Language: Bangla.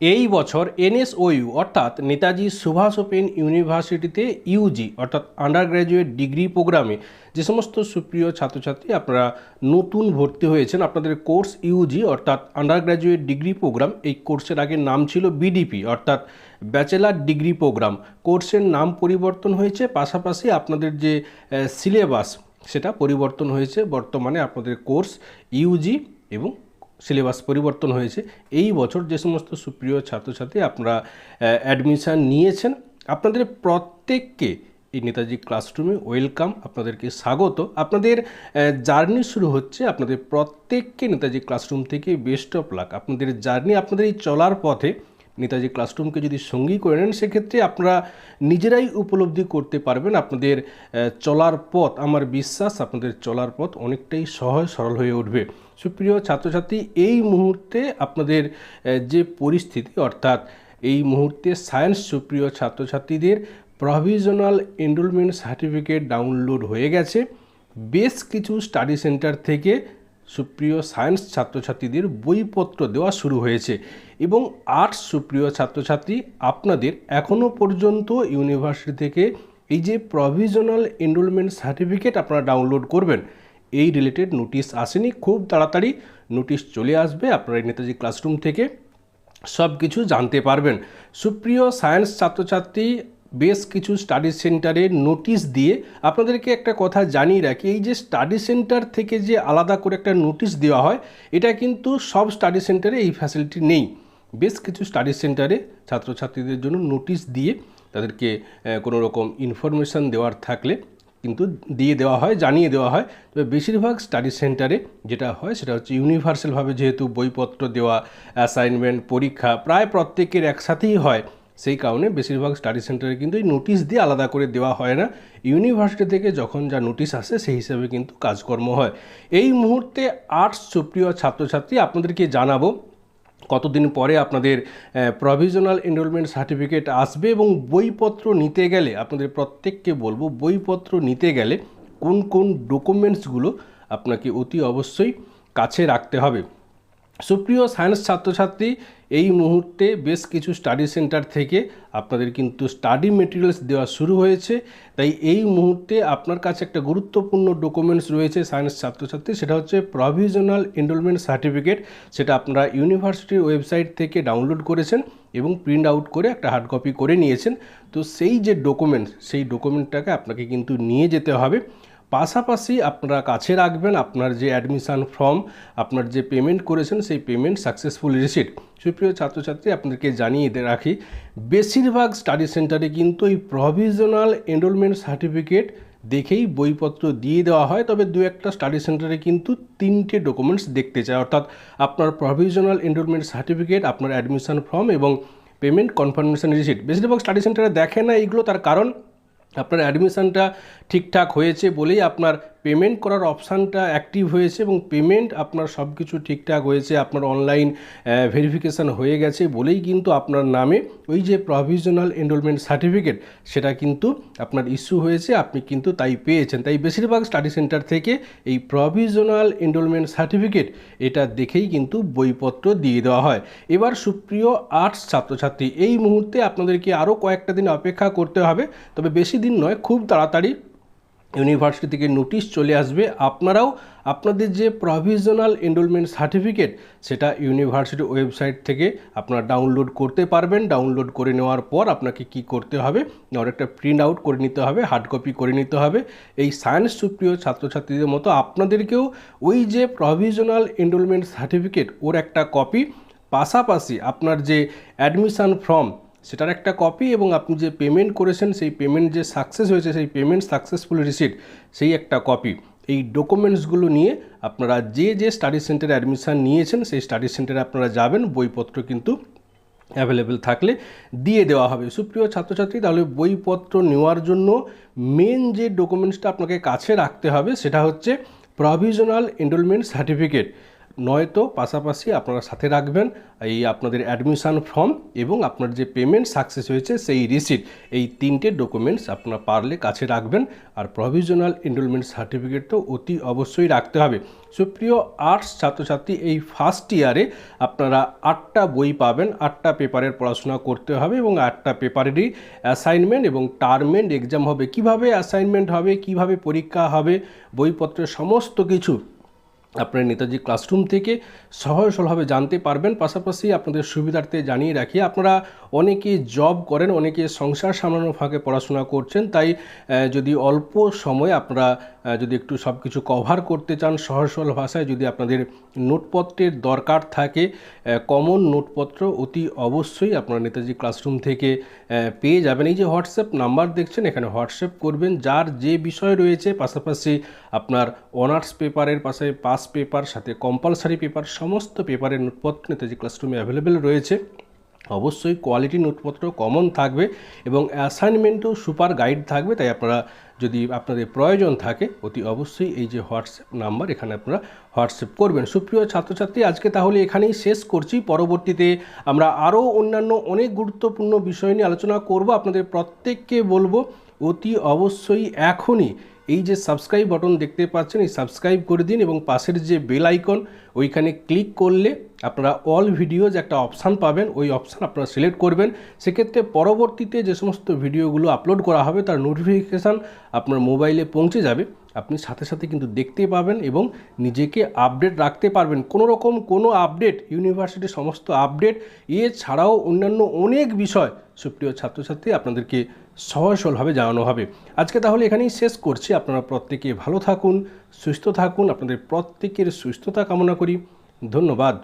এই বছর এনএসওইউ, অর্থাৎ নেতাজি সুভাষ ওপেন ইউনিভার্সিটিতে ইউজি, অর্থাৎ আন্ডার গ্র্যাজুয়েট ডিগ্রি প্রোগ্রামে যে সমস্ত সুপ্রিয় ছাত্রছাত্রী আপনারা নতুন ভর্তি হয়েছেন, আপনাদের কোর্স ইউজি, অর্থাৎ আন্ডার গ্র্যাজুয়েট ডিগ্রি প্রোগ্রাম, এই কোর্সের আগে নাম ছিল বিডিপি, অর্থাৎ ব্যাচেলার ডিগ্রি প্রোগ্রাম। কোর্সের নাম পরিবর্তন হয়েছে, পাশাপাশি আপনাদের যে সিলেবাস, সেটা পরিবর্তন হয়েছে বর্তমানে আপনাদের কোর্স ইউজি এবং সিলেবাস পরিবর্তন হয়েছে। এই বছর যে সমস্ত সুপ্রিয় ছাত্রছাত্রী আপনারা অ্যাডমিশান নিয়েছেন, আপনাদের প্রত্যেককে এই নেতাজি ক্লাসরুমে ওয়েলকাম আপনাদেরকে স্বাগত। আপনাদের জার্নি শুরু হচ্ছে আপনাদের প্রত্যেককে নেতাজি ক্লাসরুম থেকে বেস্ট অফ লাক আপনাদের জার্নি আপনাদের এই চলার পথে নেতাজি ক্লাসরুমকে যদি সঙ্গী করে নেন, সেক্ষেত্রে আপনারা নিজেরাই উপলব্ধি করতে পারবেন। আপনাদের চলার পথ, আমার বিশ্বাস আপনাদের চলার পথ অনেকটাই সহজ সরল হয়ে উঠবে। সুপ্রিয় ছাত্রছাত্রী, এই মুহূর্তে আপনাদের যে পরিস্থিতি, অর্থাৎ এই মুহূর্তে সায়েন্স সুপ্রিয় ছাত্রছাত্রীদের প্রভিজনাল এনরোলমেন্ট সার্টিফিকেট ডাউনলোড হয়ে গেছে। বেশ কিছু স্টাডি সেন্টার থেকে সুপ্রিয় সায়েন্স ছাত্রছাত্রীদের বইপত্র দেওয়া শুরু হয়েছে এবং আর্টস সুপ্রিয় ছাত্রছাত্রী আপনাদের এখনও পর্যন্ত ইউনিভার্সিটি থেকে এই যে প্রভিজনাল এনরোলমেন্ট সার্টিফিকেট আপনারা ডাউনলোড করবেন এই রিলেটেড নোটিশ আসেনি, খুব তাড়াতাড়ি নোটিশ চলে আসবে, আপনারা নেতাজি ক্লাসরুম থেকে সব কিছু জানতে পারবেন। সুপ্রিয় সায়েন্স ছাত্রছাত্রী, বেশ কিছু স্টাডি সেন্টারে নোটিশ দিয়ে আপনাদেরকে একটা কথা জানিয়ে রাখি, এই যে স্টাডি সেন্টার থেকে যে আলাদা করে একটা নোটিশ দেওয়া হয়, এটা কিন্তু সব স্টাডি সেন্টারে এই ফ্যাসিলিটি নেই। বেশ কিছু স্টাডি সেন্টারে ছাত্রছাত্রীদের জন্য নোটিশ দিয়ে তাদেরকে কোনো রকম ইনফরমেশান দেওয়ার থাকলে কিন্তু দিয়ে দেওয়া হয়, জানিয়ে দেওয়া হয়। তবে বেশিরভাগ স্টাডি সেন্টারে যেটা হয় সেটা হচ্ছে ইউনিভার্সালভাবে যেহেতু বইপত্র দেওয়া অ্যাসাইনমেন্ট পরীক্ষা প্রায় প্রত্যেকের একসাথেই হয়। সেই কারণে বেশিরভাগ স্টাডি সেন্টারে কিন্তু এই নোটিশ দিয়ে আলাদা করে দেওয়া হয় না। ইউনিভার্সিটি থেকে যখন যা নোটিশ আসে সেই হিসাবে কিন্তু কাজকর্ম হয়। এই মুহূর্তে আর্টস সুপ্রিয় ছাত্রছাত্রী, আপনাদেরকে জানাব কতদিন পরে আপনাদের প্রভিশনাল এনরোলমেন্ট সার্টিফিকেট আসবে এবং বইপত্র নিতে গেলে, আপনাদের প্রত্যেককে বলব বইপত্র নিতে গেলে কোন কোন ডকুমেন্টসগুলো আপনাকে অতি অবশ্যই কাছে রাখতে হবে। সুপ্রিয় সায়েন্স ছাত্রছাত্রী, এই মুহূর্তে বেশ কিছু স্টাডি সেন্টার থেকে আপনাদের কিন্তু স্টাডি মেটেরিয়ালস দেওয়া শুরু হয়েছে। তাই এই মুহূর্তে আপনার কাছে একটা গুরুত্বপূর্ণ ডকুমেন্টস রয়েছে সায়েন্স ছাত্রছাত্রী, সেটা হচ্ছে প্রভিজনাল এনরোলমেন্ট সার্টিফিকেট, সেটা আপনারা ইউনিভার্সিটির ওয়েবসাইট থেকে ডাউনলোড করেছেন এবং প্রিন্ট আউট করে একটা হার্ড কপি করে নিয়েছেন। তো সেই যে ডকুমেন্টস, সেই ডকুমেন্টটাকে আপনাকে কিন্তু নিয়ে যেতে হবে। পাশাপাশি আপনারা কাছে রাখবেন আপনার যে অ্যাডমিশান ফর্ম, আপনার যে পেমেন্ট করেছেন সেই পেমেন্ট সাকসেসফুল রিসিট। সুপ্রিয় ছাত্রছাত্রী, আপনাদেরকে জানিয়ে রাখি, বেশিরভাগ স্টাডি সেন্টারে কিন্তু এই প্রভিশনাল এনরোলমেন্ট সার্টিফিকেট দেখেই বইপত্র দিয়ে দেওয়া হয়, তবে দু একটা স্টাডি সেন্টারে কিন্তু তিনটে ডকুমেন্টস দেখতে চায়। অর্থাৎ আপনার প্রভিশনাল এনরোলমেন্ট সার্টিফিকেট, আপনার অ্যাডমিশান ফর্ম এবং পেমেন্ট কনফার্মেশন রিসিট। বেশিরভাগ স্টাডি সেন্টারে দেখে না এইগুলো, তার কারণ আপনার অ্যাডমিশনটা ঠিকঠাক হয়েছে বলেই আপনার পেমেন্ট করার অপশানটা অ্যাক্টিভ হয়েছে এবং পেমেন্ট আপনার সব কিছু ঠিকঠাক হয়েছে, আপনার অনলাইন ভেরিফিকেশান হয়ে গেছে বলেই কিন্তু আপনার নামে ওই যে প্রভিশনাল এনরোলমেন্ট সার্টিফিকেট সেটা কিন্তু আপনার ইস্যু হয়েছে, আপনি কিন্তু তাই পেয়েছেন। তাই বেশিরভাগ স্টাডি সেন্টার থেকে এই প্রভিশনাল এনরোলমেন্ট সার্টিফিকেট এটা দেখেই কিন্তু বইপত্র দিয়ে দেওয়া হয়। এবার সুপ্রিয় আর্টস ছাত্রছাত্রী, এই মুহূর্তে আপনাদেরকে আরও কয়েকটা দিন অপেক্ষা করতে হবে, তবে বেশি দিন নয়, খুব তাড়াতাড়ি ইউনিভার্সিটি থেকে নোটিশ চলে আসবে। আপনারাও আপনাদের যে প্রভিশনাল এনরোলমেন্ট সার্টিফিকেট সেটা ইউনিভার্সিটি ওয়েবসাইট থেকে আপনারা ডাউনলোড করতে পারবেন। ডাউনলোড করে নেওয়ার পর আপনাকে কি করতে হবে? না একটা প্রিন্ট আউট করে নিতে হবে হার্ড কপি করে নিতে হবে। এই সায়েন্স সুপ্রিয় ছাত্রছাত্রীদের মতো আপনাদেরকেও ওই যে প্রভিশনাল এনরোলমেন্ট সার্টিফিকেট ওর একটা কপি পাশাপাশি আপনার যে অ্যাডমিশান ফর্ম সেটার একটা কপি এবং আপনি যে পেমেন্ট করেছেন, সেই পেমেন্ট যে সাকসেস হয়েছে, সেই পেমেন্ট সাকসেসফুল রিসিট সেই একটা কপি এই ডকুমেন্টসগুলো নিয়ে আপনারা যে যে স্টাডি সেন্টারে অ্যাডমিশান নিয়েছেন, সেই স্টাডি সেন্টারে আপনারা যাবেন, বইপত্র কিন্তু অ্যাভেলেবেল থাকলে দিয়ে দেওয়া হবে। সুপ্রিয় ছাত্রছাত্রী, তাহলে বইপত্র নেওয়ার জন্য মেন যে ডকুমেন্টসটা আপনাকে কাছে রাখতে হবে, সেটা হচ্ছে প্রভিজনাল এনরোলমেন্ট সার্টিফিকেট নয়তো পাশাপাশি আপনারা সাথে রাখবেন এই আপনাদের অ্যাডমিশান ফর্ম এবং আপনার যে পেমেন্ট সাকসেস হয়েছে সেই রিসিট এই তিনটে ডকুমেন্টস আপনারা পারলে কাছে রাখবেন আর প্রভিশনাল এনরোলমেন্ট সার্টিফিকেট তো অতি অবশ্যই রাখতে হবে। সুপ্রিয় আর্টস ছাত্রছাত্রী, এই ফার্স্ট ইয়ারে আপনারা আটটা বই পাবেন, আটটা পেপারের পড়াশোনা করতে হবে এবং আটটা পেপারেরই অ্যাসাইনমেন্ট এবং টার্মেন্ট এক্সাম হবে। কীভাবে অ্যাসাইনমেন্ট হবে, কীভাবে পরীক্ষা হবে, বইপত্রের সমস্ত কিছু আপনার নেতাজি ক্লাসরুম থেকে সহজ সরলভাবে জানতে পারবেন। পাশাপাশি আপনাদের সুবিধার্থে জানিয়ে রাখি, আপনারা অনেকে জব করেন অনেকে সংসার সামলানোর ফাঁকে পড়াশোনা করছেন, তাই যদি অল্প সময় আপনারা যদি একটু সব কিছু কভার করতে চান সহজ সরল ভাষায়, যদি আপনাদের নোটপত্রের দরকার থাকে কমন নোটপত্র অতি অবশ্যই আপনারা নেতাজি ক্লাসরুম থেকে পেয়ে যাবেন। এই যে হোয়াটসঅ্যাপ নাম্বার দেখছেন, এখানে হোয়াটসঅ্যাপ করবেন। যার যে বিষয় রয়েছে, পাশাপাশি আপনার অনার্স পেপারের পাশে পাস পেপার সাথে কম্পালসারি পেপার সমস্ত পেপারের নোটপত্র নেতাজি ক্লাসরুমে অ্যাভেলেবেল রয়েছে। অবশ্যই কোয়ালিটি নোটপত্র কমন থাকবে এবং অ্যাসাইনমেন্টও সুপার গাইড থাকবে, তাই আপনারা যদি আপনাদের প্রয়োজন থাকে, অতি অবশ্যই এই যে হোয়াটসঅ্যাপ নাম্বার, এখানে আপনারা হোয়াটসঅ্যাপ করবেন। সুপ্রিয় ছাত্রছাত্রী, আজকে তাহলে এখানেই শেষ করছি। পরবর্তীতে আমরা আরও অন্যান্য অনেক গুরুত্বপূর্ণ বিষয় নিয়ে আলোচনা করব। আপনাদের প্রত্যেককে বলব অতি অবশ্যই এখনই এই যে সাবস্ক্রাইব বটন দেখতে পাচ্ছেন, এই সাবস্ক্রাইব করে দিন এবং পাশের যে বেল আইকন ওইখানে ক্লিক করলে আপনারা অল ভিডিওজ একটা অপশান পাবেন। ওই অপশান আপনারা সিলেক্ট করবেন। সেক্ষেত্রে পরবর্তীতে যে সমস্ত ভিডিওগুলো আপলোড করা হবে, তার নোটিফিকেশান আপনার মোবাইলে পৌঁছে যাবে। আপনি সাথে সাথে কিন্তু দেখতে পাবেন এবং নিজেকে আপডেট রাখতে পারবেন। কোনো রকম কোনো আপডেট ইউনিভার্সিটির সমস্ত আপডেট এছাড়াও অন্যান্য অনেক বিষয় সুপ্রিয় ছাত্রছাত্রী আপনাদেরকে সহজ সরলভাবে জানানো হবে। আজকে তাহলে এখানেই শেষ করছি। আপনারা প্রত্যেকে ভালো থাকুন, সুস্থ থাকুন। আপনাদের প্রত্যেকের সুস্থতা কামনা করি। ধন্যবাদ।